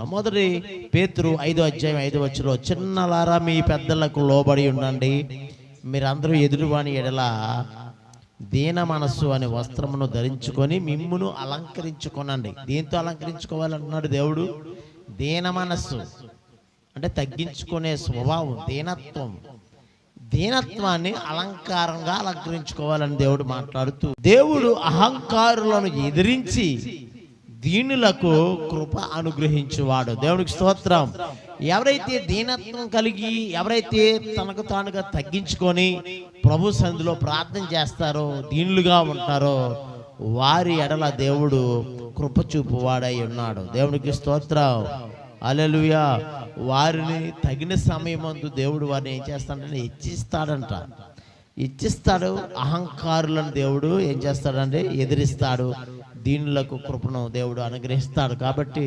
ఉన్నాం మొదటి పేతురు ఐదో అధ్యాయం ఐదో వచ్చులో చిన్నలారా మీ పెద్దలకు లోబడి ఉండండి. మీరందరూ ఎదురువాని ఎడల దీన మనస్సు అనే వస్త్రమును ధరించుకొని మిమ్మును అలంకరించుకొనండి. దీంతో అలంకరించుకోవాలంటున్నాడు దేవుడు? దీన మనస్సు. అంటే తగ్గించుకునే స్వభావం దీనత్వం. దీనత్వాన్ని అలంకారంగా అలంకరించుకోవాలని దేవుడు మాట్లాడుతూ దేవుడు అహంకారులను ఎదిరించి దీనులకు కృప అనుగ్రహించువాడు. దేవునికి స్తోత్రం. ఎవరైతే దీనత్వం కలిగి ఎవరైతే తనకు తానుగా తగ్గించుకొని ప్రభు సంధిలో ప్రార్థన చేస్తారో దీనులుగా ఉంటారో వారి ఎడల దేవుడు కృప చూపువాడై ఉన్నాడు. దేవునికి స్తోత్రం. అలెలుయా వారిని తగిన సమయమందు దేవుడు వారిని ఏం చేస్తాడంటే హెచ్చిస్తాడంట. ఇచ్చిస్తాడు అహంకారులను దేవుడు ఏం చేస్తాడంటే ఎదిరిస్తాడు. దీనులకు కృపను దేవుడు అనుగ్రహిస్తాడు కాబట్టి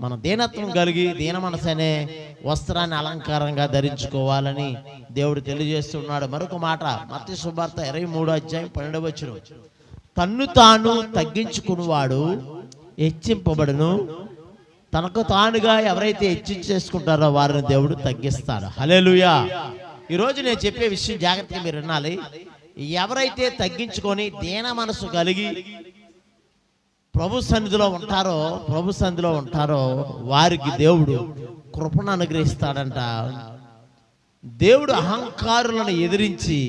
మన దీనత్వం కలిగి దీన మనసు అనే వస్త్రాన్ని అలంకారంగా ధరించుకోవాలని దేవుడు తెలియజేస్తున్నాడు. మరొక మాట మత్తి శుభార్త ఇరవై మూడో అధ్యాయం పన్నెండవ వచ్చిన తన్ను తాను తగ్గించుకున్నవాడు హెచ్చింపబడును. తనకు తానుగా ఎవరైతే హెచ్చించేసుకుంటారో వారిని దేవుడు తగ్గిస్తాడు. హలేలుయా ఈరోజు నేను చెప్పే విషయం జాగ్రత్తగా మీరు వినాలి. ఎవరైతే తగ్గించుకొని దీన మనసు కలిగి ప్రభు సన్నిధిలో ఉంటారో ప్రభు సన్నిధిలో ఉంటారో వారికి దేవుడు కృపను అనుగ్రహిస్తాడంట. దేవుడు అహంకారులను ఎదిరించి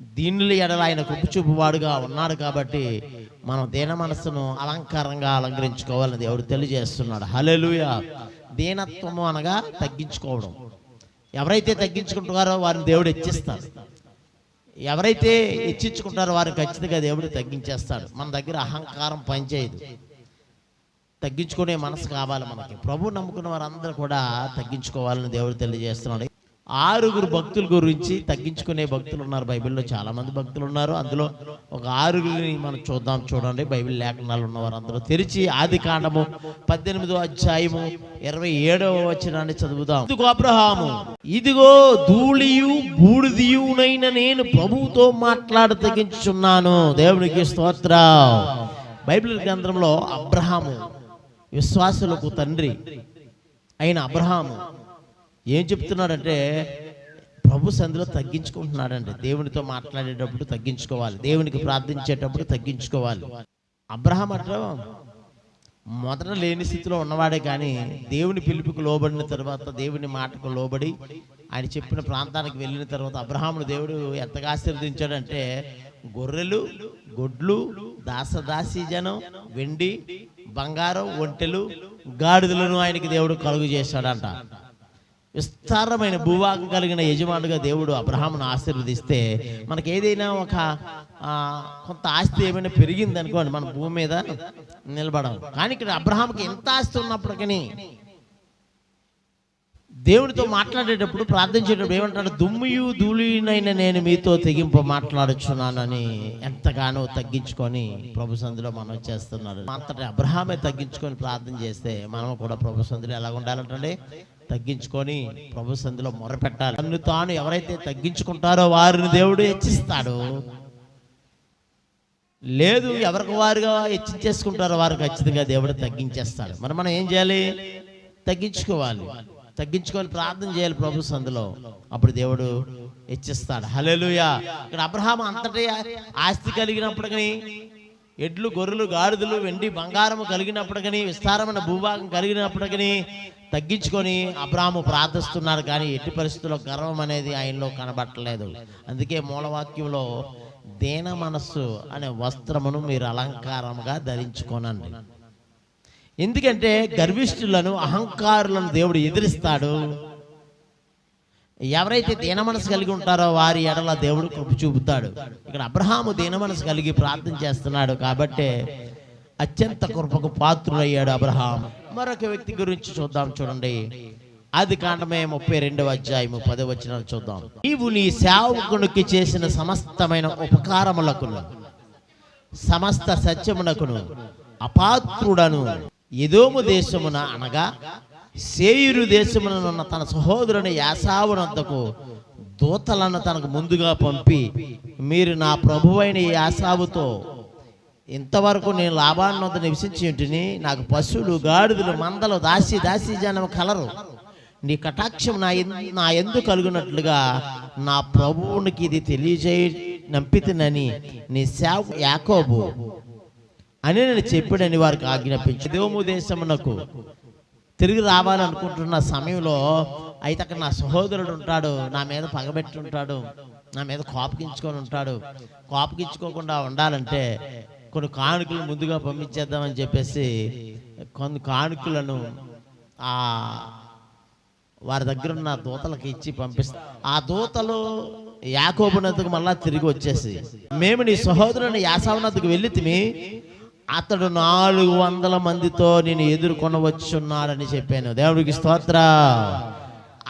దీనిలో ఎడల ఆయన కుప్పచూపువాడుగా ఉన్నాడు కాబట్టి మనం దీన మనస్సును అలంకారంగా అలంకరించుకోవాలని దేవుడు తెలియజేస్తున్నాడు. హలెలుయ దీనత్వము అనగా తగ్గించుకోవడం. ఎవరైతే తగ్గించుకుంటున్నారో వారిని దేవుడు హెచ్చిస్తారు ఎవరైతే హెచ్చించుకుంటారో వారు ఖచ్చితంగా దేవుడు తగ్గించేస్తాడు. మన దగ్గర అహంకారం పనిచేయదు. తగ్గించుకునే మనసు కావాలి మనకి. ప్రభు నమ్ముకున్న వారందరూ కూడా తగ్గించుకోవాలని దేవుడు తెలియజేస్తున్నాడు. ఆరుగురు భక్తుల గురించి తగ్గించుకునే భక్తులు ఉన్నారు. బైబిల్లో చాలా మంది భక్తులు ఉన్నారు. అందులో ఒక ఆరుగురిని మనం చూద్దాం. చూడండి. బైబిల్ లేఖనాలు ఉన్నవారు అందరూ తెరిచి ఆది కాండము పద్దెనిమిదో అధ్యాయము ఇరవై ఏడవ వచనాన్ని చదువుదాం. ఇదిగో అబ్రహాము ఇదిగో ధూళియు బూడిదియునైన నేను ప్రభువుతో మాట్లాడ తగ్గించున్నాను దేవునికి స్తోత్ర. బైబిల్ గ్రంథంలో అబ్రహాము విశ్వాసులకు తండ్రి అయిన అబ్రహాము ఏం చెప్తున్నాడంటే ప్రభు సంధిలో తగ్గించుకుంటున్నాడండి. దేవునితో మాట్లాడేటప్పుడు తగ్గించుకోవాలి. దేవునికి ప్రార్థించేటప్పుడు తగ్గించుకోవాలి. అబ్రహం అట్లా మొదట లేని స్థితిలో ఉన్నవాడే కానీ దేవుని పిలుపుకు లోబడిన తర్వాత దేవుని మాటకు లోబడి ఆయన చెప్పిన ప్రాంతానికి వెళ్ళిన తర్వాత అబ్రహామును దేవుడు ఎంతగా ఆశీర్వదించాడంటే గొర్రెలు గొడ్లు దాసదాసి జనం వెండి బంగారం ఒంటెలు గాడిదలను ఆయనకి దేవుడు కలుగు చేశాడంట. విస్తారమైన భూభాగం కలిగిన యజమానుగా దేవుడు అబ్రహామును ఆశీర్వదిస్తే మనకి ఏదైనా ఒక కొంత ఆస్తి ఏమైనా పెరిగింది అనుకోండి మన భూమి మీద నిలబడాలి. కానీ ఇక్కడ అబ్రహాంకి ఎంత ఆస్తి ఉన్నప్పటికీ దేవుడితో మాట్లాడేటప్పుడు ప్రార్థించేటప్పుడు ఏమంటాడు? దుమ్మియు ధూళినైన నేను మీతో తెగింపు మాట్లాడుచున్నానని ఎంతగానో తగ్గించుకొని ప్రభు సందులో మనం చేస్తున్నాడు అంతటి అబ్రహామే తగ్గించుకొని ప్రార్థన చేస్తే మనం కూడా ప్రభు సందులో ఎలా ఉండాలంటే తగ్గించుకొని ప్రభు సంధిలో మొరపెట్టాలి. తను తాను ఎవరైతే తగ్గించుకుంటారో వారిని దేవుడు హెచ్చిస్తాడు. లేదు ఎవరికి వారుగా హెచ్చించేసుకుంటారో వారు ఖచ్చితంగా దేవుడు తగ్గించేస్తాడు. మరి మనం ఏం చేయాలి? తగ్గించుకోవాలి. తగ్గించుకొని ప్రార్థన చేయాలి ప్రభు సందులో. అప్పుడు దేవుడు హెచ్చిస్తాడు. హల్లెలూయా. ఇక్కడ అబ్రహాం అంతటే ఆస్తి కలిగినప్పటికీ ఎడ్లు గొర్రెలు గాడిదలు వెండి బంగారము కలిగినప్పటికని విస్తారమైన భూభాగం కలిగినప్పటికని తగ్గించుకొని అబ్రాహము ప్రార్థిస్తున్నారు కానీ ఎట్టి పరిస్థితుల్లో గర్వం అనేది ఆయనలో కనబట్టలేదు. అందుకే మూలవాక్యంలో దేన మనస్సు అనే వస్త్రమును మీరు అలంకారంగా ధరించుకోనండి. ఎందుకంటే గర్విష్ఠులను అహంకారులను దేవుడు ఎదిరిస్తాడు. ఎవరైతే దీన మనసు కలిగి ఉంటారో వారి ఎడల దేవుడు కృప చూపుతాడు. ఇక్కడ అబ్రహాము దీన మనసు కలిగి ప్రార్థన చేస్తున్నాడు కాబట్టి అత్యంత కృపకు పాత్రుడయ్యాడు అబ్రహాం. మరొక వ్యక్తి గురించి చూద్దాం చూడండి. ఆది కాండమే ముప్పై రెండవ అధ్యాయము పది వచ్చిన చూద్దాం. నీవు నీ సేవకునికి చేసిన సమస్తమైన ఉపకారములకును సమస్త సత్యమునకును అపాత్రుడను ఎదోము దేశమున అనగా సేయురు దేశముననున్న తన సహోదరుని యాసావునంతకు దూతలను తనకు ముందుగా పంపి మీరు నా ప్రభువైన యాసావుతో ఇంతవరకు నేను లాభాన్ని వద్ద నివసించి ఉంటిని నాకు పశువులు గాడిదలు మందలు దాసి దాసి జనం కలరు. నీ కటాక్షం నా నా ఎందు కలుగునట్లుగా నా ప్రభువునికి ఇది తెలియజేయ నంపితినని నీ సేవ యాకోబు. అని నేను చెప్పాడని వారికి ఆజ్ఞాపించి. దేవము దేశమునకు తిరిగి రావాలనుకుంటున్న సమయంలో అయితే అక్కడ నా సహోదరుడు ఉంటాడు నా మీద పగబెట్టి ఉంటాడు నా మీద కోపగించుకొని ఉంటాడు. కోపగించుకోకుండా ఉండాలంటే కొన్ని కానుకలు ముందుగా పంపించేద్దామని చెప్పేసి కొన్ని కానుకలను ఆ వారి దగ్గర ఉన్న దూతలకు ఇచ్చి పంపిస్తా. ఆ దూతలు యాకోబునద్దుకు మళ్ళా తిరిగి వచ్చేసి మేము నీ సహోదరుని యాసవనద్దుకు వెళ్ళితిమి అతడు నాలుగు వందల మందితో నేను ఎదుర్కొనవచ్చున్నాడని చెప్పాను. దేవుడికి స్తోత్ర.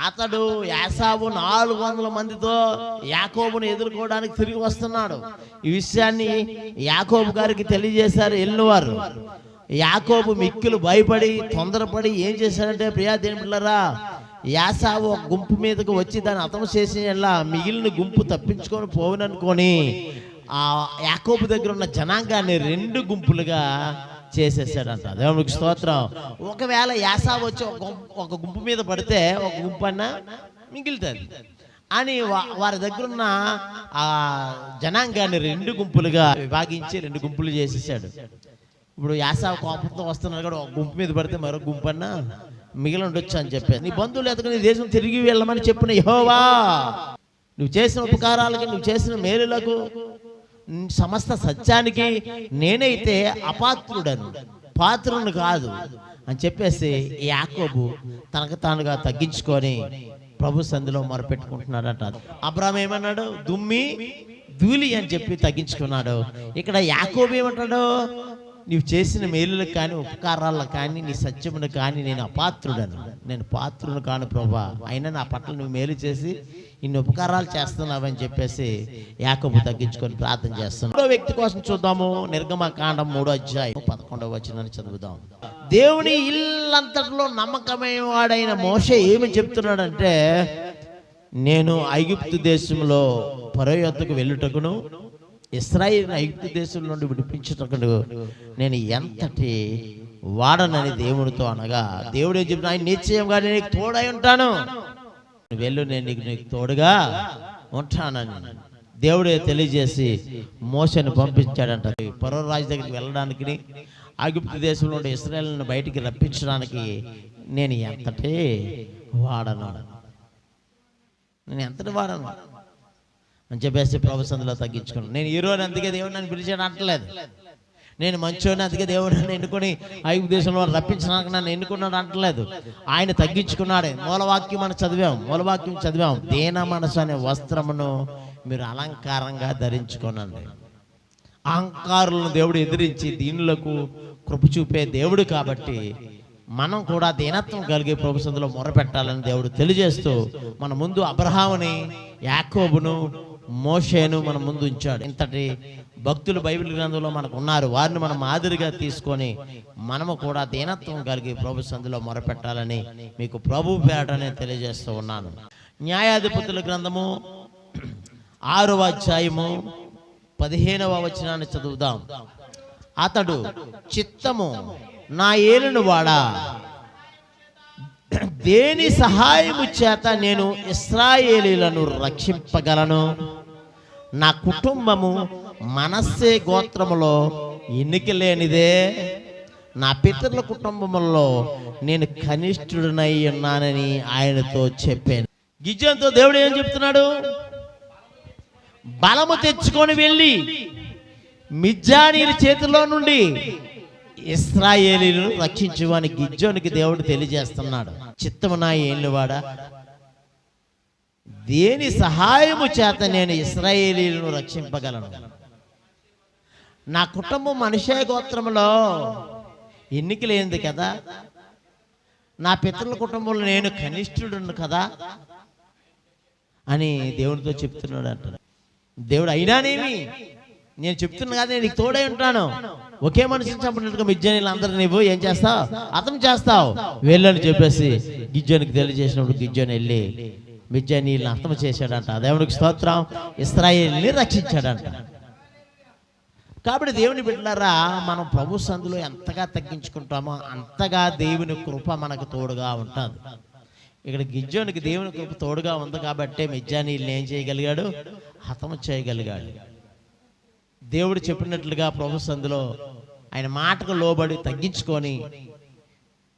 అతడు యాసావు నాలుగు వందల మందితో యాకోబును ఎదుర్కోవడానికి తిరిగి వస్తున్నాడు. ఈ విషయాన్ని యాకోబు గారికి తెలియజేశారు వెళ్ళినవారు యాకోబు మిక్కిలు భయపడి తొందరపడి ఏం చేశాడంటే ప్రియా దేని యాసావు ఒక గుంపు మీదకు వచ్చి దాన్ని అతము చేసి మిగిలిన గుంపు తప్పించుకొని పోవుననుకొని ఆ యాకోబు దగ్గర ఉన్న జనాంగాన్ని రెండు గుంపులుగా చేసేసాడంట. దేవునికి స్తోత్రం. ఒకవేళ యాసా వచ్చి ఒక గుంపు- ఒక గుంపు మీద పడితే ఒక గుంపు అన్న మిగులుతుంది. అని వారి దగ్గర ఉన్న ఆ జనాంగాన్ని రెండు గుంపులుగా విభాగించి రెండు గుంపులు చేసేసాడు. ఇప్పుడు యాసా కోపంతో వస్తున్నాడు కూడా ఒక గుంపు మీద పడితే మరో గుంపు అన్న మిగిలి ఉండొచ్చు అని చెప్పారు నీ బంధువులు ఎదుగు నీ దేశం తిరిగి వెళ్ళమని చెప్పిన యహోవా. నువ్వు చేసిన ఉపకారాలకి నువ్వు చేసిన మేలులకు సమస్త సత్యానికి నేనైతే అపాత్రుడను పాత్రుని కాదు అని చెప్పేసి ఈ యాకోబు తనకు తానుగా తగ్గించుకొని ప్రభు సంధిలో మొరపెట్టుకుంటున్నాడట. అబ్రామ్ ఏమన్నాడు? దుమ్మి ధూళి అని చెప్పి తగ్గించుకున్నాడు. ఇక్కడ యాకోబు ఏమంటాడు? నీవు చేసిన మేలులకు కానీ ఉపకారాలకు కానీ నీ సత్యమును కానీ నేను అపాత్రుడను. నేను పాత్రును కాను ప్రభా. అయినా నా పట్ల నువ్వు మేలు చేసి ఇన్ని ఉపకారాలు చేస్తున్నావని చెప్పేసి యాకబు తగ్గించుకొని ప్రార్థన చేస్తున్నాం మూడో వ్యక్తి కోసం చూద్దాము. నిర్గమ కాండం మూడో అధ్యాయం పదకొండవ వచ్చిన చదువుదాం. దేవుని ఇల్లంతటిలో నమ్మకమైన వాడైన మోషే ఏమి చెప్తున్నాడంటే నేను ఐగుప్తు దేశంలో పరో వెళ్ళుటకును ఇస్రాయిల్ ఐగుప్తు దేశం నుండి విడిపించుటకును నేను ఎంతటి వాడనని దేవుడితో అనగా దేవుడు ఏం చెప్తున్నా ఆయన నిశ్చయంగా నేను తోడై ఉంటాను. వెళ్ళు నేను నీకు నీకు తోడుగా ఉంటానని దేవుడే తెలియజేసి మోసను పంపించాడంట. పరో రాజు దగ్గరికి వెళ్ళడానికి ఐగుప్తు దేశంలో ఉండే ఇస్రాయల్ని బయటికి రప్పించడానికి నేను ఎంతటి వాడను? నేను ఎంతటి వాడను? అని చెప్పేసి ప్రభుత్వంలో తగ్గించుకున్నాను నేను ఈ రోజు అందుకే దేవుడు నన్ను పిలిచాడు అంటలేదు. నేను మంచోని అందుకే దేవుడు నన్ను ఎన్నుకొని ఐదు దేశంలో రప్పించడానికి నన్ను ఎన్నుకున్నాడు అంటలేదు. ఆయన తగ్గించుకున్నాడే. మూలవాక్యం మనం చదివాం మూలవాక్యం చదివాం. దేన మనసు అనే వస్త్రమును మీరు అలంకారంగా ధరించుకోనండి. అహంకారులను దేవుడు ఎదిరించి దీనులకు కృప చూపే దేవుడు కాబట్టి మనం కూడా దీనత్వం కలిగే ప్రభుత్వంలో మొరపెట్టాలని దేవుడు తెలియజేస్తూ మన ముందు అబ్రహాముని యాకోబును మోషేను మన ముందు ఉంచాడు. ఇంతటి భక్తులు బైబిల్ గ్రంథంలో మనకు ఉన్నారు. వారిని మనం మాదిరిగా తీసుకొని మనము కూడా దీనత్వం కలిగి ప్రభు సందులో మొరపెట్టాలని మీకు ప్రభు పేరటనే తెలియజేస్తూ ఉన్నాను. న్యాయాధిపతుల గ్రంథము ఆరవ అధ్యాయము పదిహేనవ వచనాన్ని చదువుదాం. అతడు చిత్తము నా ఏలును వాడా దేని సహాయము చేత నేను ఇస్రాయేలీలను రక్షింపగలను? నా కుటుంబము మనస్సే గోత్రములో ఎన్నిక లేనిదే నా పితరుల కుటుంబంలో నేను కనిష్ఠుడినై ఉన్నానని ఆయనతో చెప్పాను. గిజంతో దేవుడు ఏం చెప్తున్నాడు? బలము తెచ్చుకొని వెళ్ళి మిజ్జానీల చేతిలో నుండి ఇస్రాయేలీలను రక్షించువని గిజ్జోనికి దేవుడు తెలియజేస్తున్నాడు. చిత్తము నా ఏళ్ళువాడా దేని సహాయము చేత నేను ఇస్రాయేలీలను రక్షింపగలను? నా కుటుంబం మనిషే గోత్రంలో ఎన్నిక లేనిది కదా. నా పితరుల కుటుంబంలో నేను కనిష్ఠుడును కదా అని దేవునితో చెప్తున్నాడు అంటారు దేవుడు అయినానేమి? నేను చెప్తున్నా కదా నీకు తోడై ఉంటాను. ఒకే మనిషిని చంపినట్టుగా మిజ్జానీలు అందరూ నీవు ఏం చేస్తావు? అర్థం చేస్తావు. వెళ్ళని చెప్పేసి గిజ్జోనికి తెలియజేసినప్పుడు గిజ్జోని వెళ్ళి మిజ్జానీలను అర్థం చేశాడంట. దేవునికి స్తోత్రం. ఇస్రాయేల్ని రక్షించాడంట. కాబట్టి దేవుని బిడ్డారా మనం ప్రభు సందులో ఎంతగా తగ్గించుకుంటామో అంతగా దేవుని కృప మనకు తోడుగా ఉంటుంది. ఇక్కడ గిజ్జోనికి దేవుని కృప తోడుగా ఉంది కాబట్టి మిజ్జానీళ్ళని ఏం చేయగలిగాడు? హతము చేయగలిగాడు. దేవుడు చెప్పినట్లుగా ప్రభు అందులో ఆయన మాటకు లోబడి తగ్గించుకొని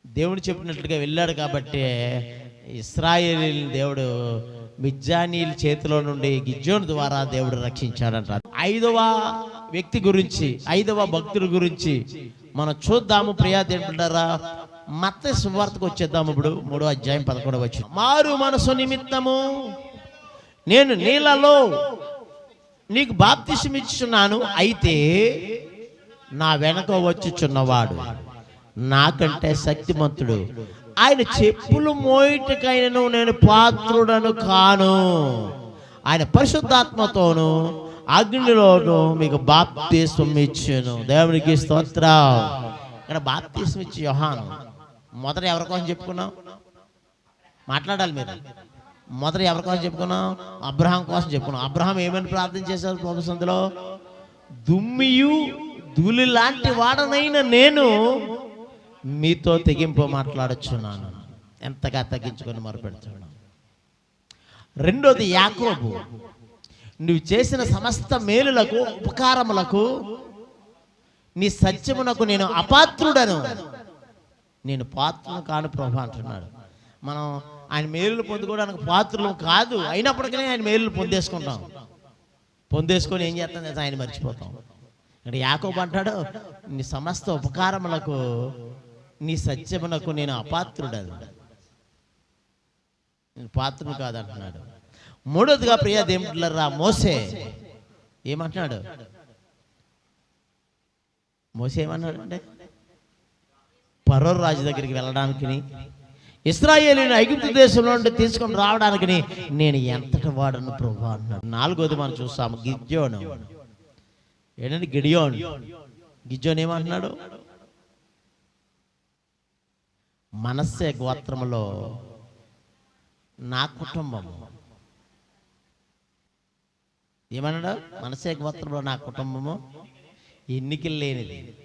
దేవుడు చెప్పినట్లుగా వెళ్ళాడు కాబట్టి ఇస్రాయేలీ దేవుడు మిజ్జానీల చేతిలో నుండి గిజ్జోని ద్వారా దేవుడు రక్షించాడంట. ఐదవ వ్యక్తి గురించి ఐదవ భక్తుడి గురించి మనం చూద్దాము. ప్రియా దేవుడారా మత సువార్తకు వచ్చేద్దాము ఇప్పుడు మూడో అధ్యాయం పదకొండవ వచ్చి మారు మనసు నిమిత్తము నేను నీళ్ళలో నీకు బాప్తిసం ఇచ్చున్నాను అయితే నా వెనక వచ్చుచున్నవాడు నాకంటే శక్తిమంతుడు. ఆయన చెప్పులు మోయిటకైనను నేను పాత్రుడను కాను. ఆయన పరిశుద్ధాత్మతోను అగ్నిలోను మీకు బాప్తిస్వం ఇచ్చాను. దేవునికి స్తోత్రం. ఇక్కడ బాప్తిస్వం ఇచ్చి యోహాను. మొదట ఎవరి కోసం చెప్పుకున్నాం మాట్లాడాలి మీరు. మొదట ఎవరి కోసం చెప్పుకున్నాం? అబ్రహాం కోసం చెప్పుకున్నాం. అబ్రహాం ఏమని ప్రార్థన చేశారు ప్రభు దుమ్మియు ధూళి లాంటి వాడనైన నేను మీతో తెగింపు మాట్లాడుచున్నాను. ఎంతగా తగ్గించుకొని మొరపెడుతున్నాను రెండోది యాకోబు. నువ్వు చేసిన సమస్త మేలులకు ఉపకారములకు నీ సత్యమునకు నేను అపాత్రుడను. నేను పాత్రను కాను ప్రభు అంటున్నాడు. మనం ఆయన మేలులు పొందుకోవడానికి పాత్రలు కాదు. అయినప్పటికీ ఆయన మేలులు పొందేసుకుంటాం. పొందేసుకొని ఏం చేస్తాం ఆయన మర్చిపోతాం. ఇక్కడ యాకోబు అంటాడు నీ సమస్త ఉపకారములకు నీ సత్యమునకు నేను అపాత్రుడు నేను పాత్రను కాదంటున్నాడు. మూడోదిగా ప్రియా దేవుడులరా మోసే ఏమంటున్నాడు? మోసే ఏమన్నాడు అంటే పరో రాజు దగ్గరికి వెళ్ళడానికి ఇస్రాయేలీని ఐగుప్తు దేశంలో నుండి తీసుకొని రావడానికి నేను ఎంతటి వాడను ప్రభు అన్నాడు. నాలుగోది మనం చూస్తాము గిడ్జోను ఏంటంటే గిడియోన్. గిడ్జోన్ ఏమంటున్నాడు? మనస్సే గోత్రములో నా కుటుంబము. ఏమన్నాడు? మనసే గోత్రంలో నా కుటుంబము. ఎన్నికలు లేనిది.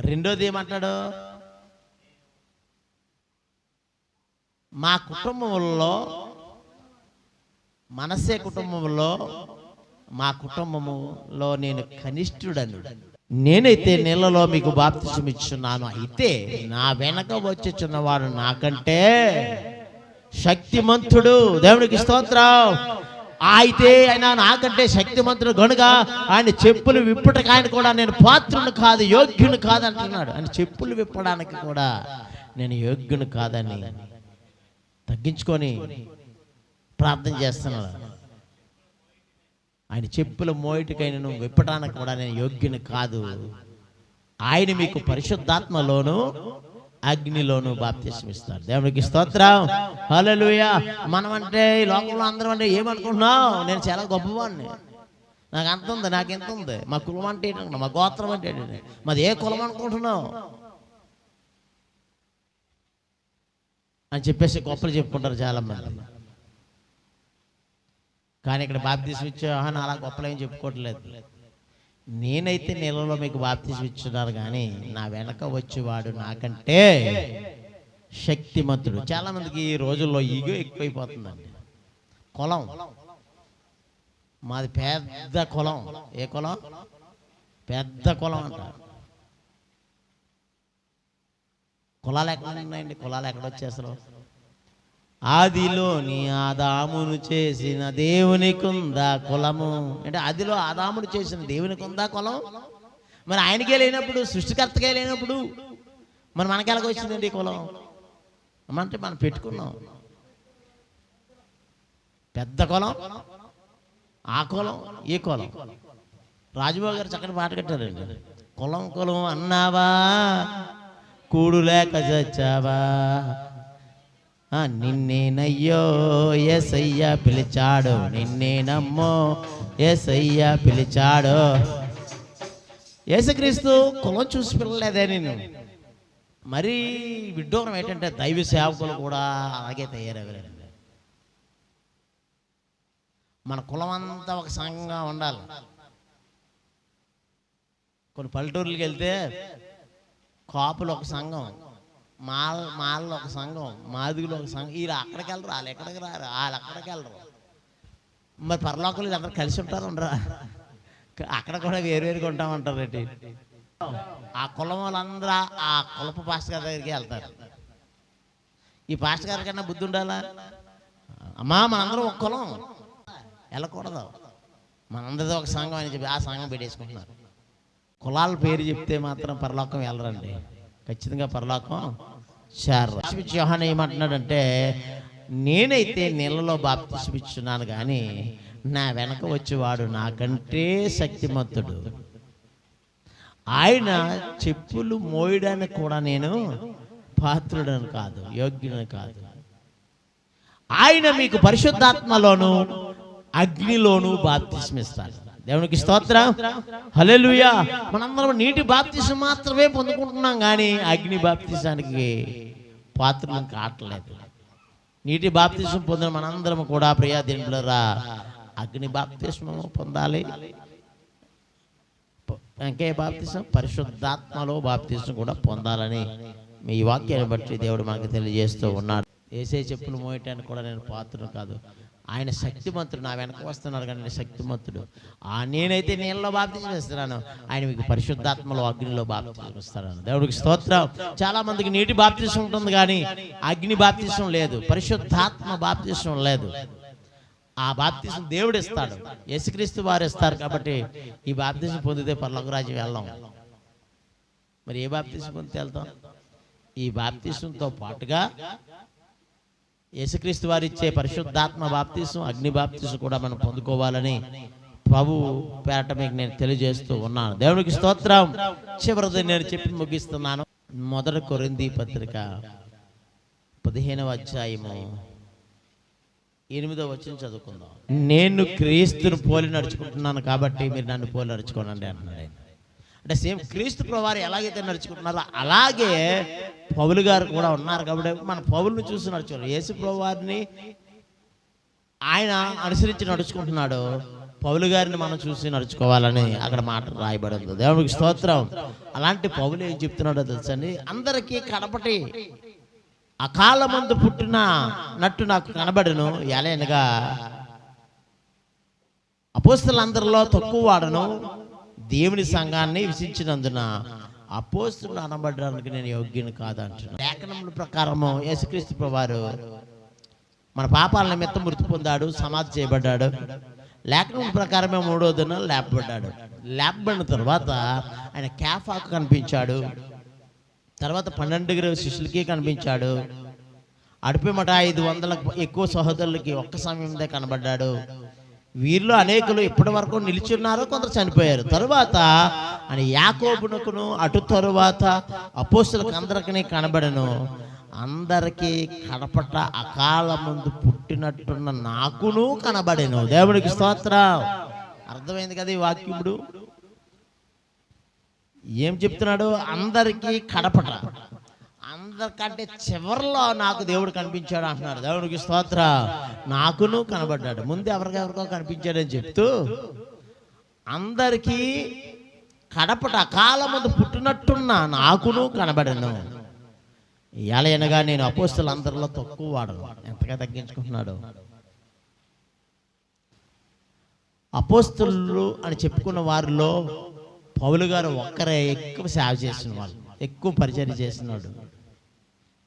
రెండోది ఏమంటాడు మా కుటుంబంలో మనసే కుటుంబంలో మా కుటుంబములో నేను కనిష్ఠుడను. నేనైతే నీళ్ళలో మీకు బాప్తిసం ఇచ్చున్నాను. అయితే నా వెనక వచ్చుచున్నవాడు నాకంటే శక్తిమంతుడు. దేవునికి స్తోత్రం. అయితే ఆయన నాకంటే శక్తిమంతుడు గనుక ఆయన చెప్పులు విప్పటకు ఆయన కూడా నేను పాత్రుని కాదు యోగ్యుని కాదు అంటున్నాడు. ఆయన చెప్పులు విప్పడానికి కూడా నేను యోగ్యుని కాదని. తగ్గించుకొని ప్రార్థన చేస్తున్నాడు. ఆయన చెప్పుల మోయిటికైనను విప్పడానికి కూడా నేను యోగ్యుని కాదు. ఆయన మీకు పరిశుద్ధాత్మలోను అగ్నిలోను బాప్తిసం ఇస్తారు దేవునికి స్తోత్రం. హల్లెలూయా. మనం అంటే ఈ లోకంలో అందరం అంటే ఏమనుకుంటున్నావు? నేను చాలా గొప్పవాడిని నాకు అంత ఉంది నాకు ఎంత ఉంది? మా కులం అంటే ఏంటంటే మా గోత్రం అంటే ఏంటంటే మాది ఏ కులం అనుకుంటున్నావు? అని చెప్పేసి గొప్పలు చెప్పుకుంటారు చాలామంది. కానీ ఇక్కడ బాప్తీసం ఇచ్చే అలా గొప్పలు ఏం చెప్పుకోవట్లేదు. నేనైతే నీళ్ళలో మీకు బాప్తీసం ఇచ్చున్నారు కానీ నా వెనక వచ్చేవాడు నాకంటే శక్తిమంతుడు. చాలామందికి ఈ రోజుల్లో ఈగో ఎక్కువైపోతుందండి. కులం. మాది పెద్ద కులం. ఏ కులం? పెద్ద కులం అంటారు. కులాలు ఎక్కడ ఉన్నాయండి? కులాలు ఎక్కడ వచ్చేసరు ఆదిలోని ఆదామును చేసిన దేవునికుందా కులము? అంటే ఆదిలో ఆదామును చేసిన దేవునికుందా కులం? మరి ఆయనకే లేనప్పుడు సృష్టికర్తకే లేనప్పుడు మరి మనకి ఎలాగ వచ్చిందండి ఈ కులం? అంటే మనం పెట్టుకున్నాం. పెద్ద కులం ఆ కులం ఈ కులం. రాజుబాబు గారు చక్కటి పాట కట్టారండి. కులం కులం అన్నావా? కూడు లేక చచ్చావా? ఆ, నిన్నేనయ్యో ఎసయ్య పిలిచాడు నిన్నేనమ్మో ఎసయ్య పిలిచాడు. యేసుక్రీస్తు కులం చూసి పిల్లలేదే నేను మరీ విడ్డూరం ఏంటంటే దైవ సేవకులు కూడా అలాగే తయారయ్యారండి మన కులం అంతా ఒక సంఘంగా ఉండాలి. కొన్ని పల్లెటూర్లకు వెళ్తే కాపులు ఒక సంఘం మాల మాలలో ఒక సంఘం మాదిగులు ఒక సంఘం. వీళ్ళు అక్కడికి వెళ్ళరు వాళ్ళు ఎక్కడికి రారు వాళ్ళు అక్కడికి వెళ్ళరు. మరి పరలోకలు అందరూ కలిసి ఉంటారు ఉండరా? అక్కడ కూడా వేరు వేరుగా ఉంటామంటారు ఏంటి ఆ కులం వాళ్ళందరూ ఆ కులప పాస్టర్ గారి దగ్గరికి వెళ్తారు. ఈ పాస్టర్ గారి కన్నా బుద్ధి ఉండాలా? అమ్మా మనందరం ఒక కులం. వెళ్ళకూడదు. మనందరిది ఒక సంఘం అని చెప్పి ఆ సంఘం పెట్టేసుకుంటున్నారు. కులాల పేరు చెప్తే మాత్రం పరలోకం వెళ్ళరండి. ఖచ్చితంగా పరలోకం చేరరు. యోహాన్ ఏమంటున్నాడంటే నేనైతే నీళ్ళలో బాప్తిస్మిచ్చున్నాను కానీ నా వెనక వచ్చేవాడు నాకంటే శక్తిమంతుడు. ఆయన చెప్పులు మోయడానికి కూడా నేను పాత్రుడని కాదు యోగ్యుడని కాదు. ఆయన మీకు పరిశుద్ధాత్మలోను అగ్నిలోను బాప్తిస్మిస్తాడు దేవునికి స్తోత్ర. హలెలుయా మనందరం నీటి బాప్తిసం మాత్రమే పొందుకుంటున్నాం కానీ అగ్ని బాప్తిసానికి పాత్రలు కావట్లేదు నీటి బాప్తిసం పొందిన మనందరం కూడా ప్రియా దిండ్లరా అగ్ని బాప్తిస్మము పొందాలి. ఇంకే బాప్తిసం పరిశుద్ధాత్మలో బాప్తిసం కూడా పొందాలని మీ వాక్యాన్ని బట్టి దేవుడు మనకు తెలియజేస్తూ ఉన్నాడు. ఏసే చెప్పులు మోయటానికి కూడా నేను పాత్రను కాదు. ఆయన శక్తిమంతుడు నా వెనక వస్తున్నారు కానీ శక్తిమంతుడు. ఆ నేనైతే నీళ్ళలో బాప్తిసం ఇస్తున్నాను ఆయన మీకు పరిశుద్ధాత్మలో అగ్నిలో బాప్తిసం ఇస్తాను దేవుడికి స్తోత్రం. చాలా మందికి నీటి బాప్తిసం ఉంటుంది కానీ అగ్ని బాప్తిసం లేదు. పరిశుద్ధాత్మ బాప్తిసం లేదు. ఆ బాప్తిసం దేవుడు ఇస్తాడు. యేసుక్రీస్తు వారు ఇస్తారు కాబట్టి ఈ బాప్తిసం పొందితే పర్లోక వెళ్ళాం వెళ్దాం. మరి ఏ బాప్తిసం పొందితే వెళ్తాం? ఈ బాప్తిసంతో పాటుగా యేసుక్రీస్తు వారిచ్చే పరిశుద్ధాత్మ బాప్తీసం అగ్ని బాప్తీసం కూడా మనం పొందుకోవాలని ప్రభు పేరట మీకు నేను తెలియజేస్తూ ఉన్నాను. దేవునికి స్తోత్రం. చివరిది నేను చెప్పి ముగిస్తున్నాను. మొదటి కొరింది పత్రిక పదిహేనవ అధ్యాయము ఎనిమిదో వచ్చిన చదువుకుందాం. నేను క్రీస్తును పోలి నడుచుకుంటున్నాను కాబట్టి మీరు నన్ను పోలి నడుచుకోనండి అంటున్నాడు అంటే సేమ్ క్రీస్తు ప్రవారు ఎలాగైతే నడుచుకుంటున్నారో అలాగే పౌలు గారు కూడా ఉన్నారు కాబట్టి మన పౌలను చూసి నడుచుకున్నారు యేసు ప్రభువారిని ఆయన అనుసరించి నడుచుకుంటున్నాడు. పౌలు గారిని మనం చూసి నడుచుకోవాలని అక్కడ మాట రాయబడి ఉంది దేవుడికి స్తోత్రం. అలాంటి పౌలు ఏం చెప్తున్నాడో తెలుసండి అందరికీ కడపటి అకాలమందు పుట్టిన నట్టు నాకు కనబడను. ఎలయనగా అపోస్తులందరిలో తక్కువ వాడను. దేవుని సంఘాన్ని విసించినందున అపోస్తులు అనబడడానికి నేను యోగ్యుని కాదంటున్నాను. లేఖనముల ప్రకారము యేసుక్రీస్తు ప్రభువారు మన పాపాల నిమిత్తం మృతి పొందాడు సమాధి చేయబడ్డాడు. లేఖనం ప్రకారమే మూడో దిన లేపబడ్డాడు. లేపబడిన తర్వాత ఆయన క్యాఫాకు కనిపించాడు. తర్వాత పన్నెండుగురు శిష్యులకి కనిపించాడు. అడిపిమట ఐదు వందలకు ఎక్కువ సహోదరులకి ఒక్క సమయంలో కనబడ్డాడు. వీరిలో అనేకులు ఇప్పటి వరకు నిలిచున్నారు కొందరు చనిపోయారు. తరువాత అని యాకోబునకును అటు తరువాత అపోస్తులకు అందరికీ కనబడను. అందరికీ కడపట అకాల ముందు పుట్టినట్టున్న నాకును కనబడేను. దేవుడికి స్తోత్రం. అర్థమైంది కదా ఈ వాక్యముడు ఏం చెప్తున్నాడు? అందరికీ కడపట. అందరికంటే చివరిలో నాకు దేవుడు కనిపించాడు అంటున్నారు. దేవుడికి స్తోత్ర. నాకును కనబడ్డాడు. ముందు ఎవరికెవరికో కనిపించాడని చెప్తూ అందరికీ కడపట కాలముందు పుట్టినట్టున్న నాకును కనబడను. ఎలా నేను అపోస్తులు అందరిలో తక్కువ వాడను. ఎంతగా తగ్గించుకుంటున్నాడు? అపోస్తులు అని చెప్పుకున్న వారిలో పౌలు గారు ఒక్కరే ఎక్కువ సేవ చేసిన వాళ్ళు. ఎక్కువ పరిచయం చేసినాడు.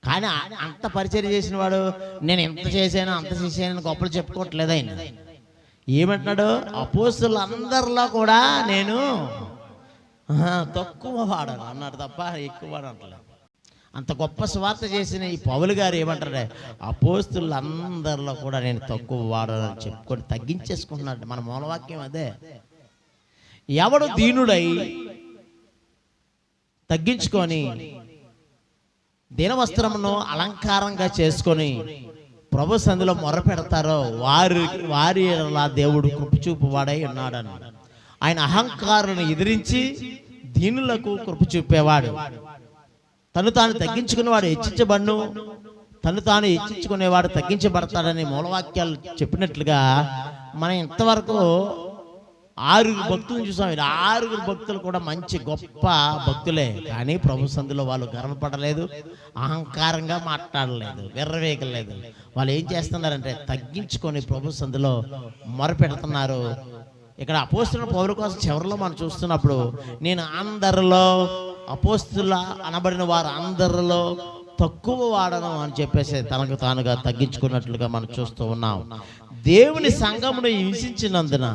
కానీ ఆ- అంత పరిచయం చేసిన వాడు నేను ఎంత చేశాను అంత చేశాను గొప్పలు చెప్పుకోవట్లేదు ఆయన. ఏమంటున్నాడు? అపోస్తులు అందరిలో కూడా నేను తక్కువ వాడను అన్నాడు తప్ప ఎక్కువ వాడు అంటలేదు. అంత గొప్ప స్వార్థ చేసిన ఈ పౌలు గారు ఏమంటారు? అపోస్తులు అందరిలో కూడా నేను తక్కువ వాడనని చెప్పుకొని తగ్గించేసుకుంటున్నాడు. మన మూలవాక్యం అదే. ఎవడు దీనుడై తగ్గించుకొని దినవస్త్రమును అలంకారంగా చేసుకొని ప్రభు సంధిలో మొర పెడతారో వారి వారి దేవుడు కృపచూపు వాడై ఉన్నాడని. ఆయన అహంకారులను ఎదిరించి దీనులకు కృప చూపేవాడు తను తాను తగ్గించుకునేవాడు హెచ్చించబడును తను తాను హెచ్చించుకునేవాడు తగ్గించబడతాడని మూలవాక్యాలు చెప్పినట్లుగా మనం ఇంతవరకు ఆరుగురు భక్తులను చూసాం. ఆరుగురు భక్తులు కూడా మంచి గొప్ప భక్తులే. కానీ ప్రభు సందులో వాళ్ళు గర్వపడలేదు అహంకారంగా మాట్లాడలేదు వెర్రవేయకలేదు వాళ్ళు ఏం చేస్తున్నారంటే తగ్గించుకొని ప్రభు సందులో మొరపెడుతున్నారు. ఇక్కడ అపోస్తుల పౌరు కోసం చివరిలో మనం చూస్తున్నప్పుడు నేను అందరిలో అపోస్తుల అనబడిన వారు అందరిలో తక్కువ వాడను అని చెప్పేసి తనకు తానుగా తగ్గించుకున్నట్లుగా మనం చూస్తూ ఉన్నాం. దేవుని సంఘమును హింసించినందున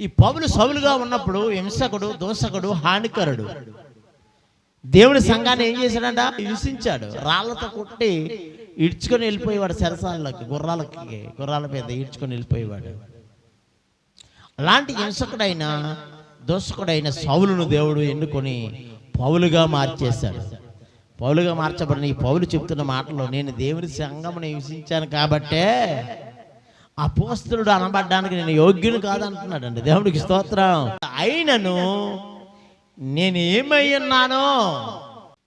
ఈ పౌలు సౌలుగా ఉన్నప్పుడు హింసకుడు దోషకుడు హానికరుడు. దేవుడి సంఘాన్ని ఏం చేశాడంట? హింసించాడు. రాళ్ళతో కొట్టి ఇడ్చుకొని వెళ్ళిపోయేవాడు సరసాలకి గుర్రాలకి గుర్రాల మీద ఈడ్చుకొని వెళ్ళిపోయేవాడు. అలాంటి హింసకుడైన దోషకుడైన సౌలును దేవుడు ఎన్నుకొని పౌలుగా మార్చేశాడు. పౌలుగా మార్చబడిన ఈ పౌలు చెప్తున్న మాటలో నేను దేవుని సంఘమును హింసించాను కాబట్టే అపోస్తుడు అనబడ్డానికి నేను యోగ్యుని కాదంటున్నాడండి దేవుడికి స్తోత్రం. అయినను నేను ఏమై ఉన్నానో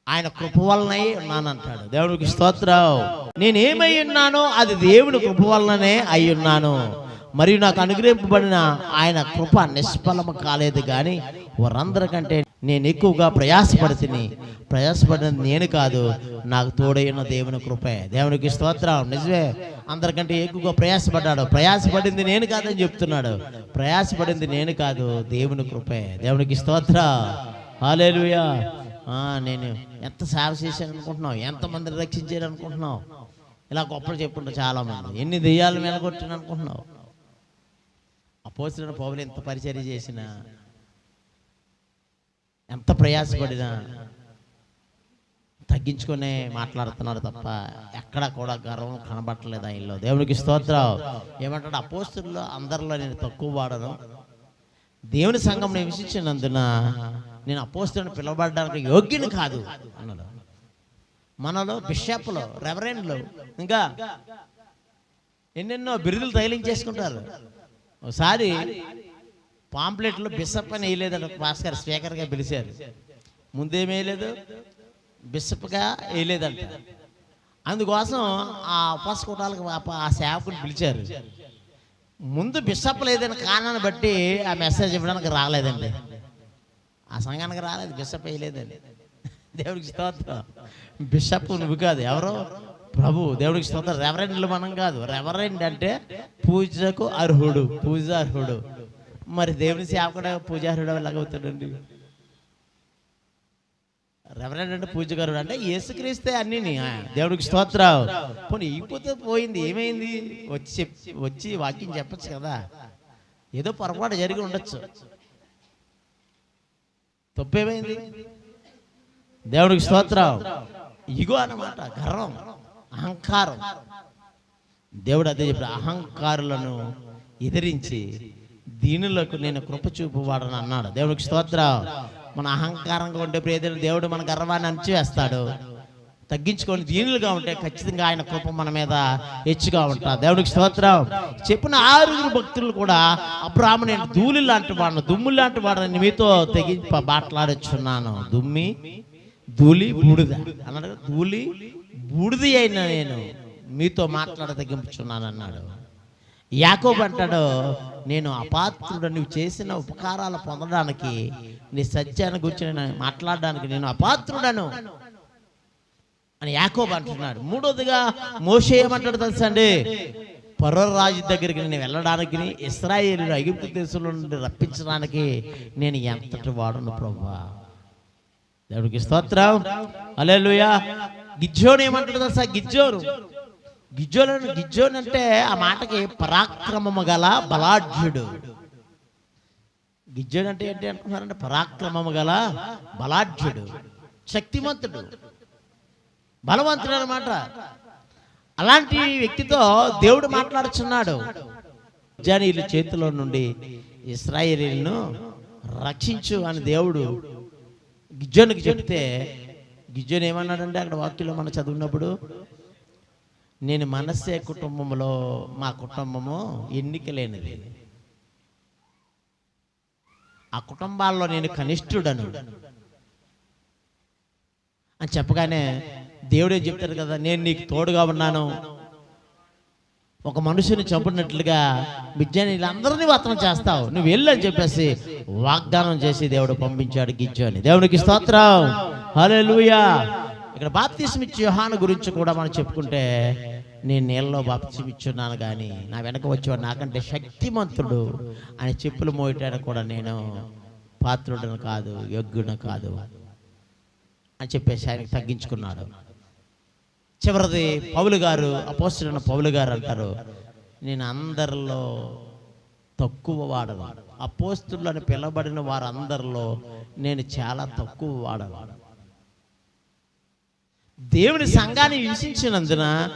ఆయన కృప వలనై ఉన్నానంటాడు. దేవుడికి స్తోత్రం. నేను ఏమై ఉన్నానో అది దేవుని కృప వలననే అయి ఉన్నాను. మరియు నాకు అనుగ్రహింపబడిన ఆయన కృప నిష్ఫలము కాలేదు కానీ వారందరికంటే నేను ఎక్కువగా ప్రయాసపడితిని. ప్రయాసపడినది నేను కాదు నాకు తోడైన దేవుని కృపే. దేవునికి స్తోత్రం. నిజమే అందరికంటే ఎక్కువగా ప్రయాసపడ్డాడు. ప్రయాసపడింది నేను కాదని చెప్తున్నాడు. ప్రయాసపడింది నేను కాదు దేవుని కృపే. దేవునికి స్తోత్ర. హాలేలుయా నేను ఎంత సేవ చేశాను అనుకుంటున్నావు ఎంతమందిని రక్షించాను అనుకుంటున్నావు ఇలా గొప్పలు చెప్పుకుంటారు చాలా మంది ఎన్ని దెయ్యాలు మెలగొట్టాను అనుకుంటున్నావు అపోసిన పౌలు ఎంత పరిచర్య చేసినా ఎంత ప్రయాసపడినా తగ్గించుకునే మాట్లాడుతున్నారు తప్ప ఎక్కడ కూడా గర్వం కనబట్టలేదు ఆయనలో. దేవునికి స్తోత్రం ఏమంటాడు? అపోస్తుల్లో అందరిలో నేను తక్కువ వాడను. దేవుని సంఘం నివసించినందున నేను అపోస్తులను పిలవబడడానికి యోగ్యుని కాదు అన్నాడు. మనలో బిషప్లు రెవరెండ్లు ఇంకా ఎన్నెన్నో బిరుదులు తైలించేసుకుంటారు ఒకసారి పాంప్లెట్లో బిషప్ అని వేయలేదంట. భాస్కర్ స్పీకర్గా పిలిచారు. ముందేం వేయలేదు బిషప్గా వేయలేదంట. అందుకోసం ఆ ఉపస్కూటాలకు ఆ సేవకుని పిలిచారు. ముందు బిషప్ లేదని కారణాన్ని బట్టి ఆ మెసేజ్ ఇవ్వడానికి రాలేదండి. ఆ సంఘానికి రాలేదు బిషప్ వేయలేదండి దేవుడికి స్తోత్రం. బిషప్ నువ్వు కాదు ఎవరో? ప్రభు. దేవుడికి స్తోత్రం. రెవరెండ్లు మనం కాదు. రెవరెండ్ అంటే పూజకు అర్హుడు పూజ అర్హుడు మరి దేవుని సేవకుడు పూజార్హుడు ఎలాగవుతాడండి రెవరెండ్ అంటే పూజగారుడు అంటే యేసుక్రీస్తే అన్ని దేవుడికి స్తోత్రం పోనీ ఇగిపోతే పోయింది ఏమైంది? వచ్చి చెప్ వచ్చి వాక్యం చెప్పచ్చు కదా. ఏదో పొరపాటు జరిగి ఉండొచ్చు. తప్పేమైంది? దేవుడికి స్తోత్రం ఇగో అన్నమాట గర్వం అహంకారం. దేవుడు అదే చెప్పాడు అహంకారులను ఎదిరించి దీనులకు నేను కృప చూపువాడని అన్నాడు. దేవుడికి స్తోత్రం. మన అహంకారంగా ఉండే ప్రియతలు దేవుడు మన గర్వాన్ని అణచివేస్తాడు. తగ్గించుకొని దీనులుగా ఉంటే ఖచ్చితంగా ఆయన కృప మన మీద హెచ్చుగా ఉంటా. దేవుడికి స్తోత్రం. చెప్పిన ఆరుగురు భక్తులు కూడా అబ్రాహ్మ నేను ధూళి లాంటి వాడిని దుమ్ము లాంటి వాడిని మీతో తెగి మాట్లాడొచ్చున్నాను దుమ్మి ధూళి బూడిద. అన్నాడు ధూళి బూడిది అయిన నేను మీతో మాట్లాడ తగ్గింపుచున్నాను అన్నాడు యాకోబు అంటాడు నేను అపాత్రుడు నువ్వు చేసిన ఉపకారాలు పొందడానికి నీ సత్యాన్ని గురించి నేను మాట్లాడడానికి నేను అపాత్రుడను. అని యాకోబు అంటున్నాడు. మూడోదిగా మోషే ఏమంటాడు తెలుసా అండి? రాజు దగ్గరికి నేను వెళ్ళడానికి ఇస్రాయేల్ ఐగుప్తు దేశంలో నుండి రప్పించడానికి నేను ఎంతటి వాడను ప్రభా దేవుడికి స్తోత్రం. అలెలుయా గిజ్జోని ఏమంటాడు తెలుసా? గిజ్జోరు. గిజ్జోను గిజ్జోని అంటే ఆ మాటకి పరాక్రమము గల బలాఢ్యుడు. గిజ్జోని అంటే ఏంటి అనుకున్నారంటే పరాక్రమము గల బలాఢ్యుడు శక్తిమంతుడు బలవంతుడు అనమాట అలాంటి వ్యక్తితో దేవుడు మాట్లాడుచున్నాడు. జానీల చేతిలో నుండి ఇస్రాయేలీలను రక్షించు అని దేవుడు గిజ్జోనికి చెప్తే గిజ్జోని ఏమన్నాడంటే అక్కడ వాక్యంలో మనం చదివినప్పుడు నేను మనస్సే కుటుంబంలో మా కుటుంబము ఎన్నిక లేనిది ఆ కుటుంబాల్లో నేను కనిష్ఠుడను. అని చెప్పగానే దేవుడే చెప్తాడు కదా నేను నీకు తోడుగా ఉన్నాను. ఒక మనుషుని చంపినట్లుగా బిజ్జాని వీళ్ళందరినీ వాత్రం చేస్తావు. నువ్వు వెళ్ళు అని చెప్పేసి వాగ్దానం చేసి దేవుడు పంపించాడు గిజ్జోని. దేవునికి స్తోత్రం. హల్లెలూయా. ఇక్కడ బాప్తిసం ఇచ్చే యోహాను గురించి కూడా మనం చెప్పుకుంటే నేను నీళ్ళలో బాప్తిసం ఇచ్చున్నాను కానీ నా వెనక వచ్చేవాడు నాకంటే శక్తిమంతుడు అని చెప్పులు మోయటానికి కూడా నేను పాత్రుడను కాదు యోగ్యుడు కాదు అని చెప్పేసి ఆయన తగ్గించుకున్నాడు. చివరిది పౌలు గారు అపోస్తున్న పౌలు గారు అంటారు నేను అందరిలో తక్కువ వాడవాడు అపోస్తులను అని పిలబడిన వారందరిలో నేను చాలా తక్కువ వాడవాడు దేవుని సంఘాన్ని హింసించినందున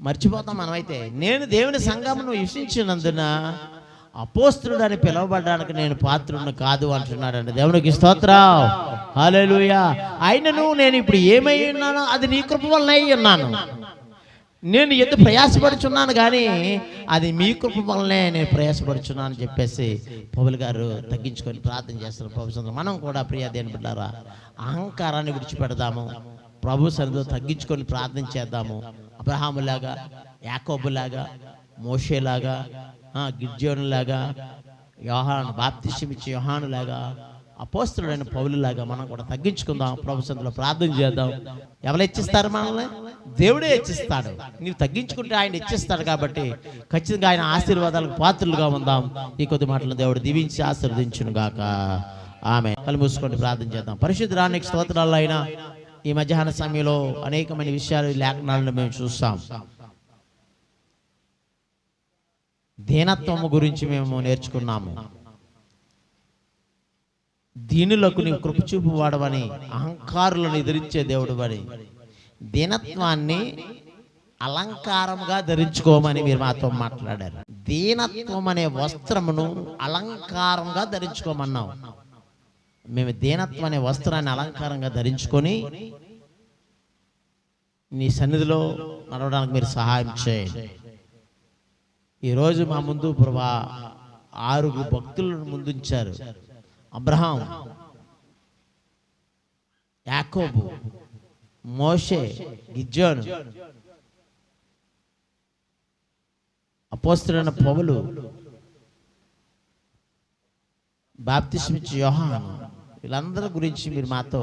మర్చిపోతాం మనమైతే. నేను దేవుని సంఘమును హింసించినందున అపోస్తుడు అని పిలువబడడానికి నేను పాత్రుడిని కాదు అంటున్నాడండి. దేవునికి స్తోత్రం హల్లెలూయా. అయినను నేను ఇప్పుడు ఏమై ఉన్నానో అది నీ కృప వలన అయి ఉన్నాను. నేను ఎందుకు ప్రయాసపడుచున్నాను కానీ అది మీ కృప వల్లనే నేను ప్రయాసపడుచున్నాను అని చెప్పేసి పౌలు గారు తగ్గించుకొని ప్రార్థన చేస్తారు ప్రభు సన్నిధిలో. మనం కూడా ప్రియ దేని బిడ్డారా అహంకారాన్ని విడిచిపెడదాము. ప్రభు సన్నిధిలో తగ్గించుకొని ప్రార్థన చేద్దాము. అబ్రహాములాగా యాకోబులాగా మోషేలాగా గిర్జోనులాగా యోహాను బాప్తిష్యమిచ్చే యోహానులాగా అపోస్తుడైన పౌలులాగా మనం కూడా తగ్గించుకుందాం. ప్రభు సన్నిధిలో ప్రార్థన చేద్దాం. ఎవరు హెచ్చిస్తారు మనల్ని? దేవుడే హెచ్చిస్తాడు. నీవు తగ్గించుకుంటే ఆయన హెచ్చిస్తాడు కాబట్టి ఖచ్చితంగా ఆయన ఆశీర్వాదాలకు పాత్రలుగా ఉందాం. ఈ కొద్ది మాటలను దేవుడు దీవించి ఆశీర్వదించును గాక ఆమె కళ్ళు ప్రార్థన చేద్దాం. పరిశుద్ధరానికి స్తోత్రాలు అయినా ఈ మధ్యాహ్న సమయంలో అనేకమైన విషయాలు లేఖనాలను మేము చూస్తాం. దీనత్వము గురించి మేము నేర్చుకున్నాము. దీనులకు నీవు కృపచూపు వాడవని అహంకారులను ఎదిరించే దేవుడు అని దీనత్వాన్ని అలంకారంగా ధరించుకోమని మీరు మాతో మాట్లాడారు. దీనత్వం అనే వస్త్రమును అలంకారంగా ధరించుకోమన్నాం మేము దీనత్వం అనే వస్త్రాన్ని అలంకారంగా ధరించుకొని నీ సన్నిధిలో నడవడానికి మీరు సహాయం చేయండి. ఈరోజు మా ముందు ప్రభా ఆరుగురు భక్తులను ముందుంచారు. అబ్రహాం యాకోబు మోషే గిజ్జోను అపోస్తులైన పౌలు బాప్తిస్మిచ్చి యోహాను వీళ్ళందరి గురించి మీరు మాతో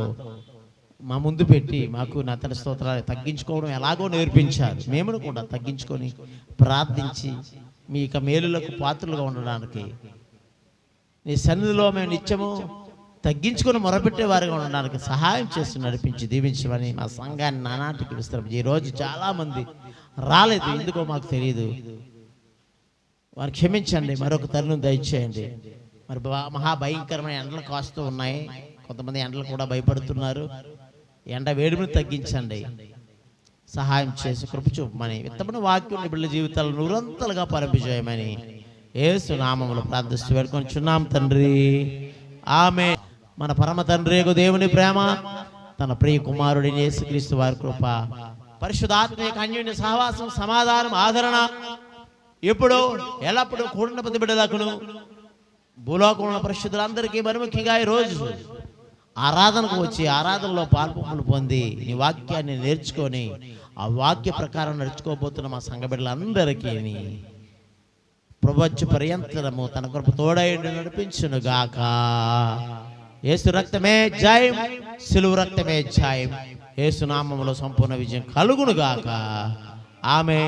మా ముందు పెట్టి మాకు నతన స్తోత్రాలు తగ్గించుకోవడం ఎలాగో నేర్పించారు. మేము కూడా తగ్గించుకొని ప్రార్థించి మీ యొక్క మేలులకు పాత్రలుగా ఉండడానికి నీ సన్నిధిలో మేము నిత్యము తగ్గించుకొని మొరపెట్టే వారిగా ఉండడానికి సహాయం చేసి నడిపించి దీవించమని మా సంఘాన్ని నానాటికి విస్తరం ఈ రోజు రాలేదు ఎందుకో మాకు తెలియదు వారు క్షమించండి మరొక తరుణం దయచేయండి. మరి మహాభయంకరమైన మహా భయంకరమైన ఎండలు కాస్తూ ఉన్నాయి. కొంతమంది ఎండలు కూడా భయపడుతున్నారు. ఎండ వేడిమిని తగ్గించండి. సహాయం చేసి కృప చూపమని విత్తమైన వాక్యం బిడ్డ జీవితాలు నిరంతలుగా పరంపించేయమని ఏసు నామములు ప్రార్థిస్తూ వేడుకొని చున్నాం తండ్రి. ఆమె మన పరమ తండ్రి దేవుని ప్రేమ తన ప్రియ కుమారుడిని యేసుక్రీస్తు వారి కృప పరిశుధాత్మక అన్యోన్య సహవాసం సమాధానం ఆదరణ ఇప్పుడు ఎల్లప్పుడూ కూడిన ప్రతి బిడ్డలకును భూలోకంలో పరిశుద్ధులందరికీ మరి ముఖ్యంగా ఈ రోజు ఆరాధనకు వచ్చి ఆరాధనలో పాల్పొమ్ములు పొంది నీ వాక్యాన్ని నేర్చుకొని ఆ వాక్య ప్రకారం నడుచుకోబోతున్న మా సంఘ బిడ్డలందరికీ ప్రపంచ పర్యంతరము తన కొరకు తోడైండి నడిపించును గాక. ఏసు రక్తమే జాయం సిలువు రక్తమే జాయం. ఏసు నామములో సంపూర్ణ విజయం కలుగును గాక. ఆమె